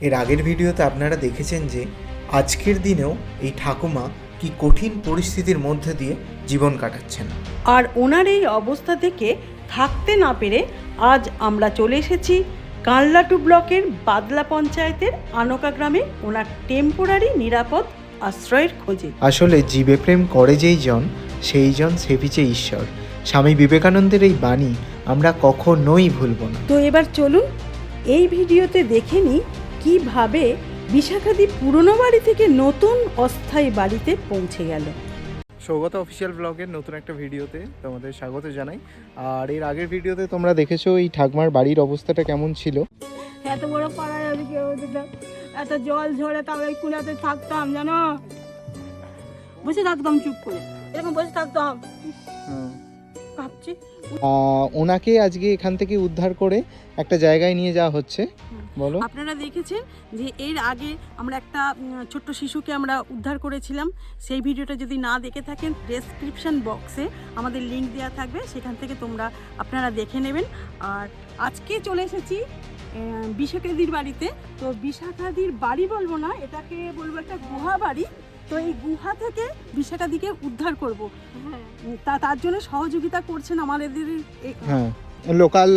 এর আগের ভিডিওতে আপনারা দেখেছেন যে আজকের দিনেও এই ঠাকুমা কি কঠিন পরিস্থিতির মধ্যে দিয়ে জীবন কাটাচ্ছেন। আর ওনার এই অবস্থা থেকে থাকতে না পেরে আজ আমরা চলে এসেছি কানলাটু ব্লকের বাদলা পঞ্চায়েতের আনকা গ্রামে ওনার টেম্পোরারি নিরাপদ আশ্রয়ের খোঁজে। আসলে জীবে প্রেম করে যেই জন সেই জন সেবিছে ঈশ্বর। স্বামী বিবেকানন্দের এই বাণী আমরা কখনোই ভুলব না। তো এবার চলুন এই ভিডিওতে দেখে নিই কীভাবে বিশাখাদি পুরনো বাড়ি থেকে নতুন অস্থায়ী বাড়িতে পৌঁছে গেল? সৌগত অফিসিয়াল ব্লগের নতুন একটা ভিডিওতে তোমাদের স্বাগত জানাই। আর এর আগের ভিডিওতে তোমরা দেখেছ এই ঠাকমার বাড়ির অবস্থাটা কেমন ছিল? এত বড় পাড়ায় আমি কেউ দিতাম। এত জল ঝরে তাও এই কুলাতে থাকতাম জানো? বসে থাকতাম চুপ করে। এরকম বসে থাকতাম। ভাবছি ওনাকে আজকে এখান থেকে উদ্ধার করে একটা জায়গায় নিয়ে যাওয়া হচ্ছে। বলো। আপনারা দেখেছেন যে এর আগে আমরা একটা ছোট্ট শিশুকে আমরা উদ্ধার করেছিলাম। সেই ভিডিওটা যদি না দেখে থাকেন ডেসক্রিপশন বক্সে আমাদের লিংক দেওয়া থাকবে। সেখান থেকে তোমরা আপনারা দেখে নেবেন। আর আজকে চলে এসেছি বিশাখাদির বাড়িতে। তো বিশাখাদির বাড়ি বলব না এটাকে বলব একটা গুহা বাড়ি। তো এই গুহা থেকে বিশাখাদিকে উদ্ধার করব। হ্যাঁ। তা তার জন্য সহযোগিতা করছেন আমাদের এই- হ্যাঁ। লোকাল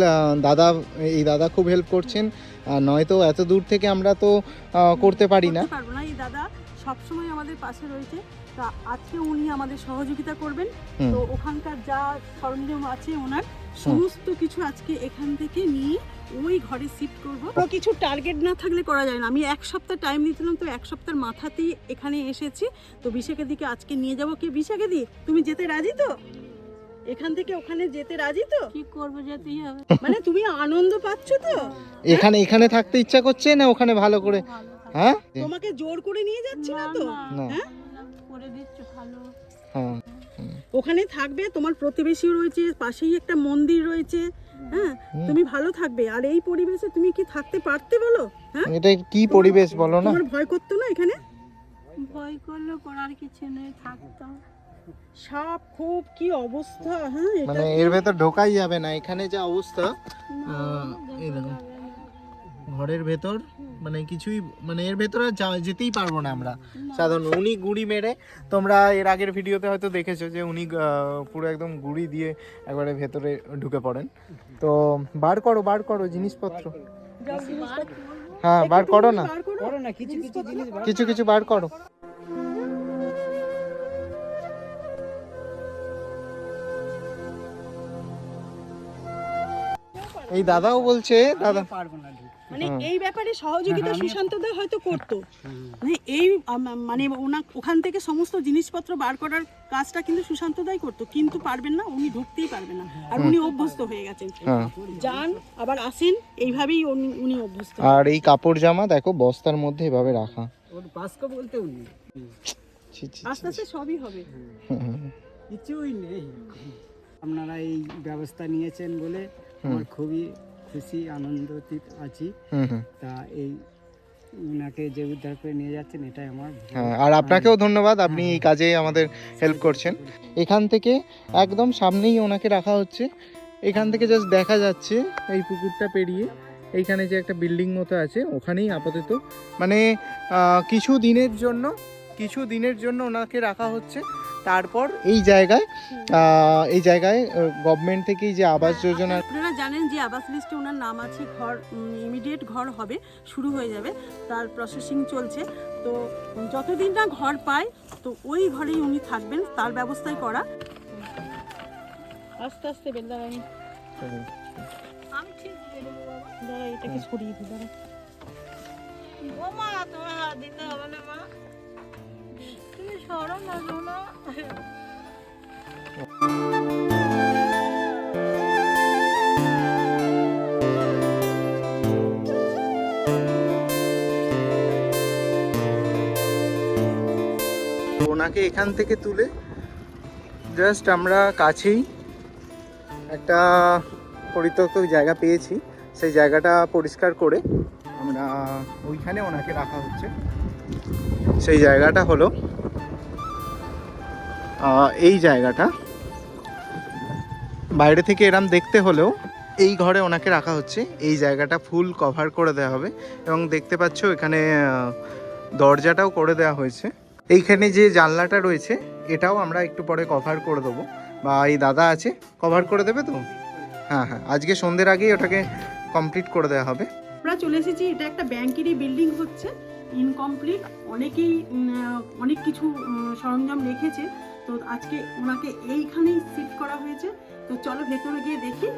দাদা এই দাদা খুব হেল্প করছেন। আর নয়তো এত দূর থেকে আমরা তো করতে পারি না। পারব না। এই দাদা সবসময় আমাদের পাশে রয়েছে। তা আজকে উনি আমাদের সহযোগিতা করবেন। তো ওখানকার যা সরঞ্জাম আছে ওনার সমস্ত কিছু আজকে এখান থেকে নিয়ে ওই ঘরে শিফট করব। তো কিছু টার্গেট না থাকলে করা যায় না। আমি এক সপ্তাহ টাইম নিয়েছিলাম তো এক সপ্তাহের মাথাতেই এখানে এসেছি। তো বিশাখের দিকে আজকে নিয়ে যাব। কে? বিশাখে দি তুমি যেতে রাজি তো? এখান থেকে ওখানে যেতে রাজি তো? কি করব যেতেই হবে। মানে তুমি আনন্দ পাচ্ছ তো? এখানে এখানে থাকতে ইচ্ছা করছে না ওখানে ভালো করে? হ্যাঁ? তোমাকে জোর করে নিয়ে যাচ্ছি না তো? হ্যাঁ? করে দিচ্ছ ভালো। হ্যাঁ। ওখানে থাকবে তোমার প্রতিবেশীও রয়েছে পাশেই একটা মন্দির রয়েছে হ্যাঁ? তুমি ভালো থাকবে। আর এই পরিবেশে তুমি কি থাকতে পারতে বলো? হ্যাঁ? এটা কি পরিবেশ বলো না? তোমার ভয় করতো না এখানে? ভয় করলে করার কিছু নেই থাকতাম। সাপ খুব কি অবস্থা? হ্যাঁ মানে এর ভেতর ঢোকাই যাবে না এখানে যা অবস্থা এই দেখো। ঘরের ভেতর মানে কিছুই মানে এর ভেতরে আর যেতেই পারব না আমরা। সাধারণ উনি গুড়ি মেরে তোমরা এর আগের ভিডিওতে হয়তো দেখেছ যে উনি পুরো একদম গুড়ি দিয়ে একবারে ভেতরে ঢুকে পড়েন। তো বার করো বার করো জিনিসপত্র। হ্যাঁ বার করো না। কিছু কিছু বার করো। এই দাদাও বলছে দাদা। পারব না মানে হ্যাঁ। এই ব্যাপারে সহযোগিতা সুশান্ত দা হয়তো করতো। মানে এই মানে ওনা ওখান থেকে সমস্ত জিনিসপত্র বার করার কাজটা কিন্তু সুশান্ত দাই করতো। কিন্তু পারবেন না উনি ঢুকতেই পারবেন না। আর উনি অভ্যস্ত হয়ে গেছেন। হ্যাঁ। যান আবার আসেন এইভাবেই উনি- উনি অভ্যস্ত। আর এই কাপড় জামা দেখো বস্তার মধ্যে এভাবে রাখা। ওর বাস্ক বলতে উনি। ছি, ছি, ছি। আস্তে আস্তে সবই হবে। কিছুই নেই। আপনারা এই ব্যবস্থা নিয়েছেন বলে আমার খুবই খুশি আনন্দিত আছি। তা এই উনাকে যে উদ্ধার করে নিয়ে যাচ্ছেন এটাই আমার হ্যাঁ আর আপনাকেও ধন্যবাদ আপনি এই কাজে আমাদের হেল্প করছেন। এখান থেকে একদম সামনেই ওনাকে রাখা হচ্ছে। এখান থেকে জাস্ট দেখা যাচ্ছে এই পুকুরটা পেরিয়ে। এইখানে যে একটা বিল্ডিং মতো আছে ওখানেই আপাতত। মানে কিছু দিনের জন্য কিছু দিনের জন্য ওনাকে রাখা হচ্ছে। তারপর এই জায়গায় এই জায়গায় গভর্নমেন্ট থেকেই যে আবাস যোজনা আপনারা জানেন যে আবাস লিস্টে ওনার নাম আছে ঘর ইমিডিয়েট ঘর হবে শুরু হয়ে যাবে তার প্রসেসিং চলছে। তো যতদিন না ঘর পায় তো ওই ঘরেই উনি থাকবেন তার ব্যবস্থাই করা। আস্তে আস্তে বেল দাঁড়া আমি। আমি ঠিক দাঁড়া এটাকে সরিয়ে দিই দাঁড়া ও মা তোমার হাত দিতে হবে না মা। তুমি সরো না ওনাকে এখান থেকে তুলে জাস্ট আমরা কাছেই একটা পরিত্যক্ত জায়গা পেয়েছি। সেই জায়গাটা পরিষ্কার করে আমরা ওইখানে ওনাকে রাখা হচ্ছে। সেই জায়গাটা হলো এই জায়গাটা। বাইরে থেকে এরম দেখতে হলেও এই ঘরে ওনাকে রাখা হচ্ছে। এই জায়গাটা ফুল কভার করে দেওয়া হবে এবং দেখতে পাচ্ছ এখানে দরজাটাও করে দেওয়া হয়েছে। এইখানে যে জানলাটা রয়েছে, এটাও আমরা একটু পরে কভার করে দেবো। বা এই দাদা আছে, কভার করে দেবে তো? হ্যাঁ হ্যাঁ আজকে সন্ধ্যের আগেই ওটাকে কমপ্লিট করে দেওয়া হবে। আমরা চলে এসেছি, এটা একটা ব্যাংকেরই বিল্ডিং হচ্ছে। ইনকমপ্লিট অনেকেই অনেক কিছু সরঞ্জাম রেখেছে। তো আজকে ওনাকে এইখানেই শিফট করা হয়েছে। তো চলো ভেতরে গিয়ে দেখি।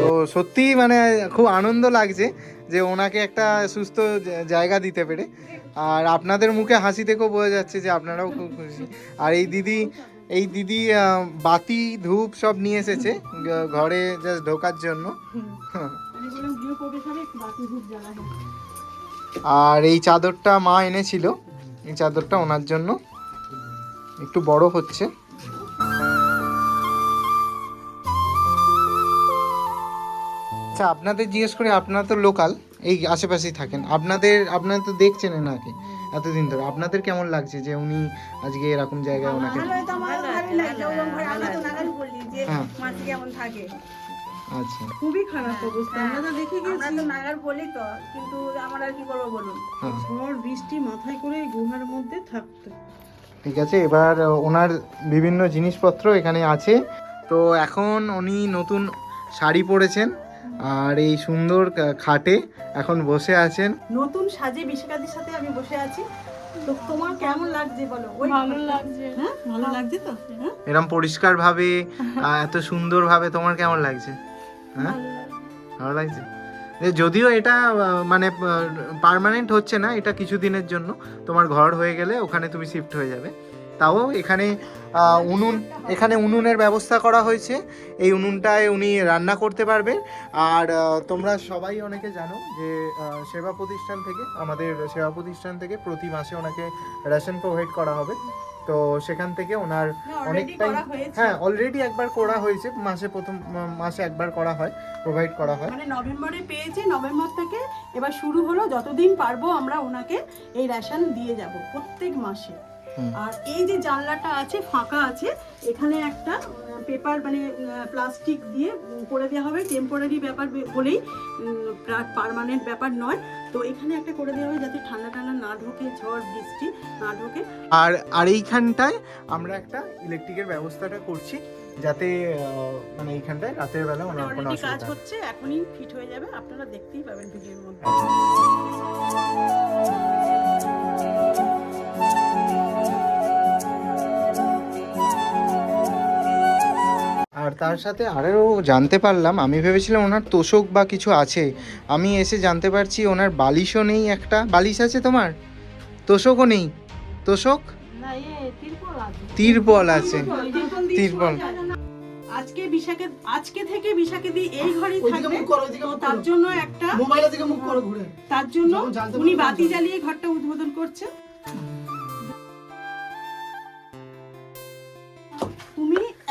তো সত্যি মানে খুব আনন্দ লাগছে যে ওনাকে একটা সুস্থ জায়গা দিতে পেরে। আর আপনাদের মুখে হাসি থেকেও বোঝা যাচ্ছে যে আপনারাও খুব খুশি। আর এই দিদি এই দিদি বাতি ধূপ সব নিয়ে এসেছে ঘরে জাস্ট ঢোকার জন্য। হোক। আর এই চাদরটা মা এনেছিল এই চাদরটা ওনার জন্য। একটু বড় হচ্ছে। আচ্ছা আপনাদের জিজ্ঞেস করে আপনারা তো লোকাল এই আশেপাশেই থাকেন। আপনাদের আপনারা তো দেখছেন এনাকে এতদিন ধরে। আপনাদের কেমন লাগছে যে উনি আজকে এরকম জায়গায় ওনাকে হ্যাঁ। মাছি কেমন থাকে। আচ্ছা। খুবই খারাপ অবস্থা আমরা তো দেখে আমরা তো নাগাল বলি তো কিন্তু আমরা আর কি করব বলুন? হ্যাঁ। ঝড় বৃষ্টি মাথায় করে গুহার মধ্যে থাকতো। ঠিক আছে এবার ওনার বিভিন্ন জিনিসপত্র এখানে আছে। তো এখন উনি নতুন শাড়ি পরেছেন আর এই সুন্দর খাটে এখন বসে আছেন। নতুন সাজে বিশাখাদির সাথে আমি বসে আছি। তো তোমার কেমন লাগছে বলো? ওই ভালো লাগছে। হ্যাঁ? ভালো লাগছে তো? হ্যাঁ? এরকম পরিষ্কার ভাবে এত সুন্দর ভাবে তোমার কেমন লাগছে? হ্যাঁ? ভালো লাগছে। যদিও এটা মানে পার্মানেন্ট হচ্ছে না এটা কিছুদিনের জন্য। তোমার ঘর হয়ে গেলে ওখানে তুমি শিফট হয়ে যাবে। তাও এখানে উনুন এখানে উনুনের ব্যবস্থা করা হয়েছে। এই উনুনটায় উনি রান্না করতে পারবে আর তোমরা সবাই অনেকে জানো যে সেবা প্রতিষ্ঠান থেকে আমাদের সেবা প্রতিষ্ঠান থেকে প্রতি মাসে ওনাকে রেশন প্রোভাইড করা হবে। তো সেখান থেকে ওনার অনেকটাই হ্যাঁ অলরেডি একবার করা হয়েছে। মাসে প্রথম মাসে একবার করা হয় প্রোভাইড করা হয়। মানে নভেম্বরে পেয়েছি নভেম্বর থেকে এবার শুরু হলো। যতদিন পারব আমরা ওনাকে এই রেশন দিয়ে যাব প্রত্যেক মাসে। আর এই যে জানলাটা আছে ফাঁকা আছে এখানে একটা পেপার মানে প্লাস্টিক দিয়ে করে দেওয়া হবে। টেম্পোরারি ব্যাপার বলেই পার্মানেন্ট ব্যাপার নয়। তো এখানে একটা করে দেওয়া হবে যাতে ঠান্ডা ঠান্ডা না ঢোকে ঝড় বৃষ্টি না ঢোকে। আর আর এইখানটায় আমরা একটা ইলেকট্রিকের ব্যবস্থাটা করছি যাতে মানে এইখানটায় রাতের বেলা ওনার কোনো কাজ হচ্ছে এখনই ফিট হয়ে যাবে। আপনারা দেখতেই পাবেন ভিডিওর মধ্যে। আর তার সাথে আরও জানতে পারলাম আমি ভেবেছিলাম ওনার তোষক বা কিছু আছে। আমি এসে জানতে পারছি ওনার বালিশও নেই একটা। বালিশ আছে তোমার? তোষকও নেই? তোষক? না এ তিরপল আছে। তিরপল। আজকে বিশাখে আজকে থেকে বিশাখে দি এই ঘরেই থাকবে। তার জন্য একটা মোবাইলের দিকে মুখ করো ঘুরে। তার জন্য উনি বাতি জ্বালিয়ে ঘরটা উদ্বোধন করছে।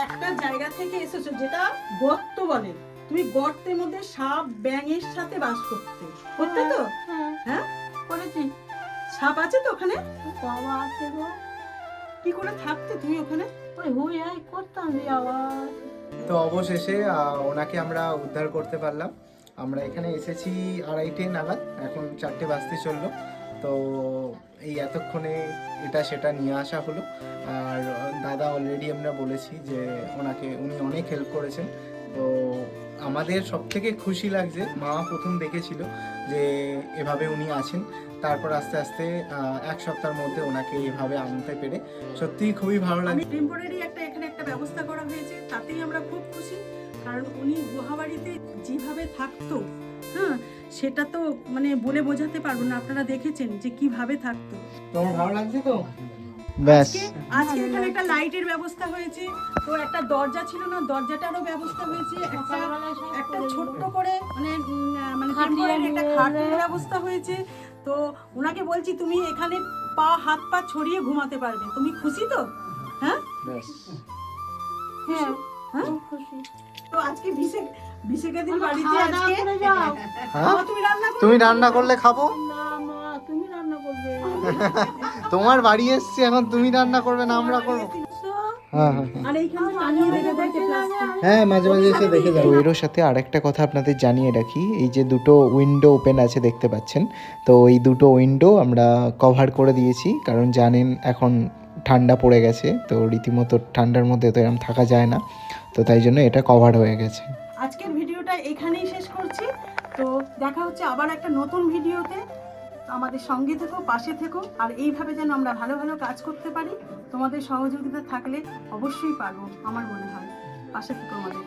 একটা জায়গা থেকে এসেছ যেটা গর্ত বলে। তুমি গর্তের মধ্যে সাপ ব্যাঙের সাথে বাস করতে। করতে তো? হ্যাঁ হ্যাঁ। করেছি। সাপ আছে তো ওখানে? বাবা আছে গো। কি করে থাকতে তুমি ওখানে? ওই হুই হাই করতাম দিয়ে আবার। তো অবশেষে আহ, ওনাকে আমরা উদ্ধার করতে পারলাম। আমরা এখানে এসেছি আড়াইটে নাগাদ এখন চারটে বাজতে চলল। তো এই এতক্ষণে এটা সেটা নিয়ে আসা হলো। আর দাদা অলরেডি আমরা বলেছি যে ওনাকে উনি অনেক হেল্প করেছেন। তো আমাদের সব থেকে খুশি লাগছে মা প্রথম দেখেছিল যে এভাবে উনি আছেন। তারপর আস্তে আস্তে এক সপ্তাহের মধ্যে ওনাকে এভাবে আনতে পেরে সত্যিই খুবই ভালো লাগে টেম্পোরারি একটা এখানে একটা ব্যবস্থা করা হয়েছে তাতেই আমরা খুব খুশি। কারণ উনি গুহাবাড়িতে যেভাবে থাকতো হ্যাঁ সেটা তো মানে বলে বোঝাতে পারব না আপনারা দেখেছেন যে কীভাবে থাকতো। তোমার ভালো লাগছে তো? ব্যাস। আজকে এখানে একটা লাইটের ব্যবস্থা হয়েছে। তো একটা দরজা ছিল না দরজাটারও ব্যবস্থা হয়েছে। একটা একটা ছোট্ট করে মানে মানে একটা খাটের ব্যবস্থা হয়েছে। তো ওনাকে বলছি তুমি এখানে পা হাত পা ছড়িয়ে ঘুমাতে পারবে। তুমি খুশি তো? হ্যাঁ? হ্যাঁ। হ্যাঁ? তো আজকে বিশেষ বিশেষের বাড়িতে আজকে? করে যাও। হ্যাঁ? তুমি রান্না তুমি রান্না করলে খাব? না মা তুমি রান্না করবে। তোমার বাড়ি এসছি এখন তুমি রান্না করবে না আমরা করব। হ্যাঁ হ্যাঁ। হ্যাঁ মাঝে মাঝে এসে দেখে যাব। এরও সাথে আরেকটা কথা আপনাদের জানিয়ে রাখি। এই যে দুটো উইন্ডো ওপেন আছে দেখতে পাচ্ছেন। তো এই দুটো উইন্ডো আমরা কভার করে দিয়েছি কারণ জানেন এখন ঠান্ডা পড়ে গেছে তো রীতিমতো ঠান্ডার মধ্যে তো এরকম থাকা যায় না। তো তাই জন্য এটা কভার হয়ে গেছে। আজকের ভিডিওটা এখানেই শেষ করছি। তো দেখা হচ্ছে আবার একটা নতুন ভিডিওতে। আমাদের সঙ্গে থেকো, পাশে থেকো, আর এইভাবে যেন আমরা ভালো ভালো কাজ করতে পারি, তোমাদের সহযোগিতা থাকলে অবশ্যই পারব, আমার মনে হয়। পাশে থেকো আমাদের।